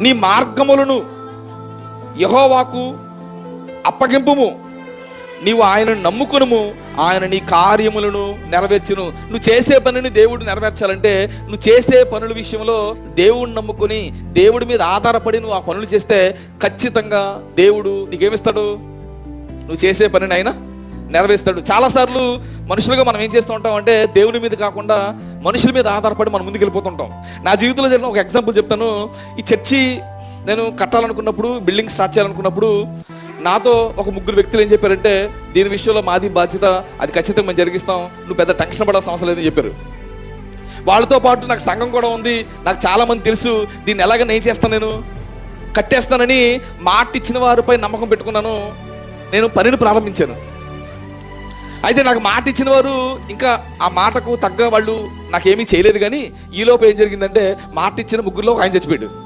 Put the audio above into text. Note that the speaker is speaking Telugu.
నీ మార్గములను యహోవాకు అప్పగింపుము. నీవు ఆయనను నమ్ముకునుము. ఆయన నీ కార్యములను నెరవేర్చును. నువ్వు చేసే పనిని దేవుడు నెరవేర్చాలంటే నువ్వు చేసే పనుల విషయంలో దేవుడిని నమ్ముకొని దేవుడి మీద ఆధారపడి నువ్వు ఆ పనులు చేస్తే ఖచ్చితంగా దేవుడు నీకేమిస్తాడు? నువ్వు చేసే పనిని ఆయన నెరవేరుస్తాడు. చాలాసార్లు మనుషులుగా మనం ఏం చేస్తూ ఉంటాం అంటే దేవుని మీద కాకుండా మనుషుల మీద ఆధారపడి మనం ముందుకు వెళ్ళిపోతుంటాం నా జీవితంలో జరిగిన ఒక ఎగ్జాంపుల్ చెప్తాను. ఈ చర్చి నేను కట్టాలనుకున్నప్పుడు బిల్డింగ్ స్టార్ట్ చేయాలనుకున్నప్పుడు నాతో ఒక ముగ్గురు వ్యక్తులు ఏం చెప్పారంటే దీని విషయంలో మాది బాధ్యత అది ఖచ్చితంగా మేము జరిగిస్తాం నువ్వు పెద్ద టెన్షన్ పడాల్సిన అవసరం లేదని చెప్పారు. వాళ్ళతో పాటు నాకు సంఘం కూడా ఉంది. నాకు చాలా మంది తెలుసు దీన్ని ఎలాగ నేను చేస్తాను నేను? కట్టేస్తానని మాట ఇచ్చిన వారిపై నమ్మకం పెట్టుకున్నాను. నేను పనిని ప్రారంభించాను. అయితే నాకు మాట ఇచ్చిన వారు ఇంకా ఆ మాటకు తగ్గ వాళ్ళు నాకేమీ చేయలేదు కానీ ఈలోపు ఏం జరిగిందంటే మాట ఇచ్చిన ముగ్గురులో ఒక ఆయన చచ్చిపోయాడు.